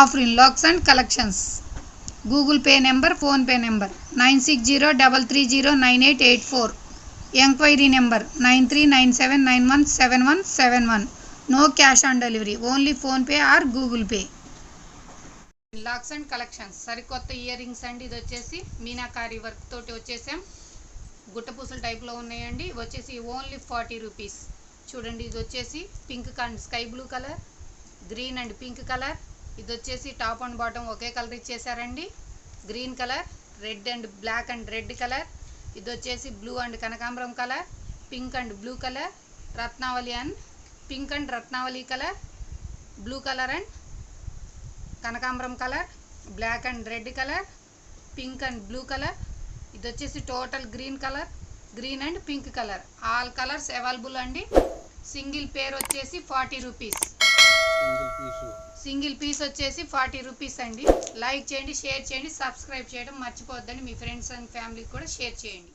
Afrin lakhs and collections. Google pay number PhonePe number nine six zero double three zero nine eight eight four. Enquiry number nine three nine seven nine one seven one seven one. No cash on delivery only PhonePe or Google pay. Lakhs and collections. సరికొత్త earrings అండి ఇది వచ్చేసి meenakari work తోటి వచ్చేసాం. గుట్టపూసల టైప్లో ఉన్నాయండి వచ్చేసి only forty rupees. చూడండి ఇది వచ్చేసి pink and sky blue colour green and pink colour. ఇది వచ్చేసి టాప్ అండ్ బాటమ్ ఒకే colour ఇచ్చేసారండి. Green colour red and black and red colour. ఇది వచ్చేసి బ్లూ అండ్ కనకాంబరం colour pink and blue colour రత్నావళి అండ్ పింక్ అండ్ రత్నావళి colour blue colour and కనకాంబరం colour black and red colour pink and blue colour. ఇది వచ్చేసి total green colour green and pink colour. All colours available అండి. Single pair వచ్చేసి forty rupees. Single piece. Single piece వచ్చేసి forty rupees అండి. Like చేయండి share చేయండి subscribe చేయడం మర్చిపోద్దండి మీ ఫ్రెండ్స్ అండ్ ఫ్యామిలీకి కూడా షేర్ చేయండి.